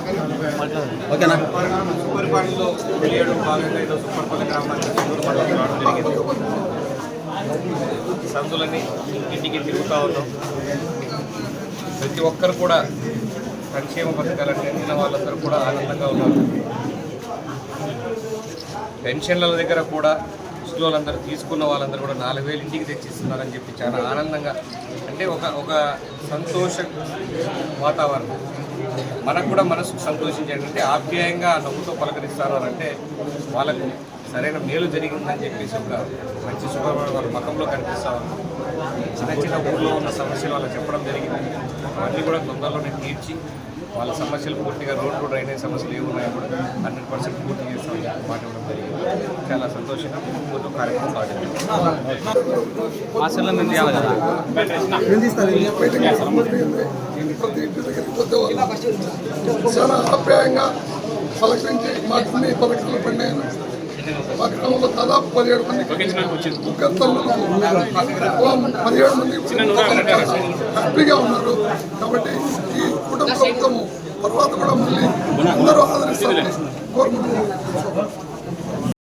ఓకేనా? సుపరిపాలనలో ఏడు భాగంగా ఈరోజు సుపరిపాలన గ్రామానికి రావడం జరిగింది సందులని ఇంటికి తిరుగుతూ ఉన్నాం. ప్రతి ఒక్కరు కూడా సంక్షేమ పథకాలను అందిన వాళ్ళందరూ కూడా ఆనందంగా ఉన్నారు. పెన్షన్ల దగ్గర కూడా ముసలోళ్ళందరూ తీసుకున్న వాళ్ళందరూ కూడా నాలుగు వేలు ఇంటికి తెచ్చిస్తున్నారని చెప్పి చాలా ఆనందంగా అంటే ఒక ఒక సంతోష వాతావరణం. మనకు కూడా మనసుకు సంతోషించండి అంటే ఆప్యాయంగా ఆ నవ్వుతో పలకరిస్తారు అంటే వాళ్ళకు సరైన మేలు జరిగిందని చెప్పేసి ఒక మంచి శుభ్రమైన వాళ్ళ ముఖంలో కనిపిస్తా చిన్న చిన్న ఊళ్ళో ఉన్న సమస్యలు వాళ్ళకి చెప్పడం జరిగింది. అవన్నీ కూడా తొందరలోనే తీర్చి వాళ్ళ సమస్యలు పూర్తిగా రోడ్లు డ్రైనేజ్ సమస్యలు ఏమున్నాయో కూడా హండ్రెడ్ పర్సెంట్ పూర్తి చేస్తాం చెప్పి చాలా సంతోషంగా ముందు కార్యక్రమం సాగింది హాస్టల్లో మేము కదా. చాలా ఆప్యాయంగా పలకరించి మాకు అన్ని పథకాలు పడినాయని మా గ్రామంలో దాదాపు పదిహేడు మంది పదిహేడు మంది హ్యాపీగా ఉన్నారు. కాబట్టి ఈ కుటుంబ ప్రభుత్వము తర్వాత కూడా మళ్ళీ అందరూ ఆదరిస్తారని కోరుకుంటున్నాను.